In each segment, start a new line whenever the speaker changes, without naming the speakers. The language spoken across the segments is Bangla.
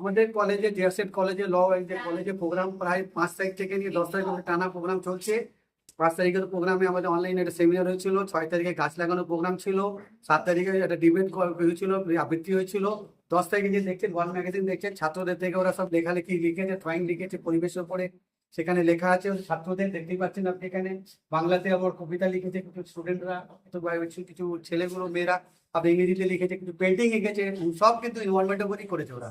আমাদের কলেজে জিয়াসেট কলেজে ল যে কলেজে প্রোগ্রাম প্রায় পাঁচ তারিখ থেকে নিয়ে দশ তারিখ টানা প্রোগ্রাম চলছে। পাঁচ তারিখের প্রোগ্রামে আমাদের অনলাইনে একটা সেমিনার হয়েছিল, ছয় তারিখে গাছ লাগানোর প্রোগ্রাম ছিল, সাত তারিখে একটা ডিবেট হয়েছিল আবৃত্তি হয়েছিল। দশ তারিখে যে দেখছেন ওয়ান ম্যাগাজিন দেখছেন, ছাত্রদের থেকে ওরা সব লেখালেখি লিখেছে ড্রয়িং লিখেছে পরিবেশের উপরে। সেখানে লেখা আছে, ছাত্রদের দেখতেই পাচ্ছেন আপনি এখানে। বাংলাতে আবার কবিতা লিখেছে কিছু স্টুডেন্টরা কিছু কিছু ছেলেগুলো, মেয়েরা আপনি ইংরেজিতে লিখেছে, কিছু পেন্টিং এঁকেছে, সব কিন্তু ইনভলভমেন্টের উপরই করেছে ওরা।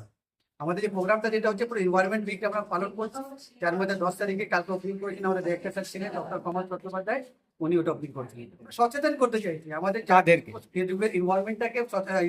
আমাদের যে প্রোগ্রামটা যেটা হচ্ছে পুরো এনভায়রনমেন্ট উইক আমরা পালন করছি। যার মধ্যে দশ তারিখে কালকে ওপেনিং করেছেন আমাদের ডিরেক্টর স্যার ছিলেন ডক্টর কমল চট্টোপাধ্যায়। উনি ওটা ওপেনিং করছিলেন। সচেতন করতে চাইছি। আমাদের
যাদেরকে
যুগের এনভায়রনমেন্টটাকে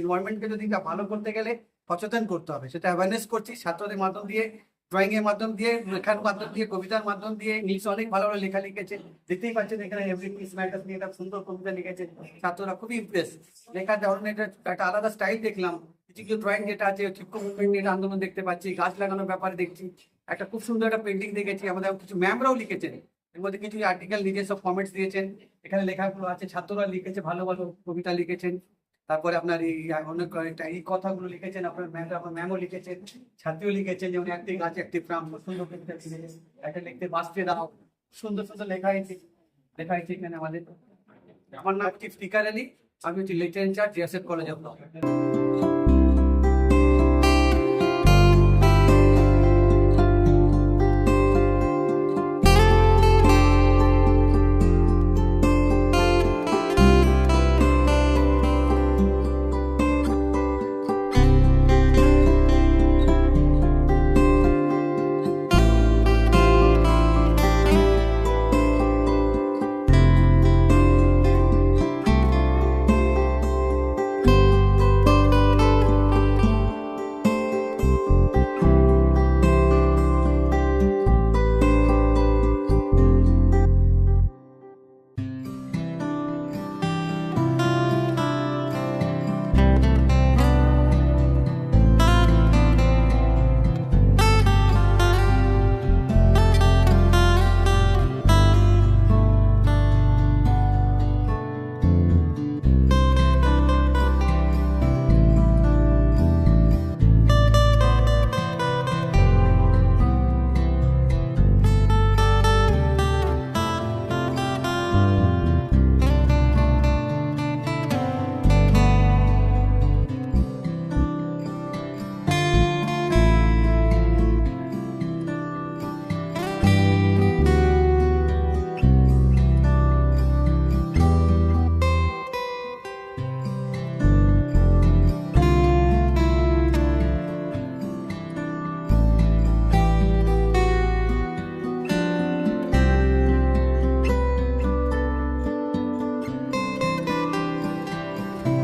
এনভায়রনমেন্টকে যদি ভালো করতে গেলে সচেতন করতে হবে। সেটা অ্যাওয়ারনেস করছি ছাত্রদের মাধ্যম দিয়ে ড্রয়িং এর মাধ্যম দিয়ে, লেখার মাধ্যম দিয়ে, কবিতার মাধ্যম দিয়ে ইংলিশ অনেক ভালো ভালো লেখা লিখেছে। দেখতেই পাচ্ছেন এখানে এভরি পিস ম্যাটার নিয়ে একটা সুন্দর কবিতা লিখেছে। ছাত্ররা খুবই ইমপ্রেস লেখার ধরনের একটা আলাদা স্টাইল দেখলাম। কিছু কিছু ড্রয়িং যেটা আছে চিপকো মুভমেন্ট নিয়ে আন্দোলন দেখতে পাচ্ছি, গাছ লাগানোর ব্যাপারে দেখছি। একটা খুব সুন্দর একটা পেন্টিং দেখেছি। আমাদের কিছু ম্যামরাও লিখেছেন। এর মধ্যে কিছু আর্টিকেল নিজস্ব কমেন্টস দিয়েছেন। এখানে লেখাগুলো আছে। ছাত্ররা লিখেছে, ভালো ভালো কবিতা লিখেছেন। তারপরে আপনার এই অনেক কয়েকটা, এই কথাগুলো লিখেছেন, আপনার ম্যাম, আপনার ম্যামও লিখেছেন, ছাত্রীও লিখেছেন, যেমন একটি গাছ একটি প্রাণ সুন্দর একটা লিখতে বাঁচতে দাও। সুন্দর সুন্দর লেখা হয়েছে। লেখা হয়েছে এখানে আমাদের। আমার নাম হচ্ছে স্পিকার আলী। আমি হচ্ছি in charge GSF college of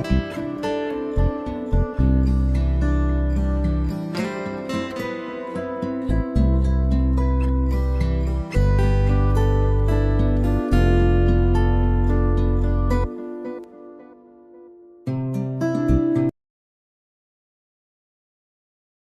Thank you.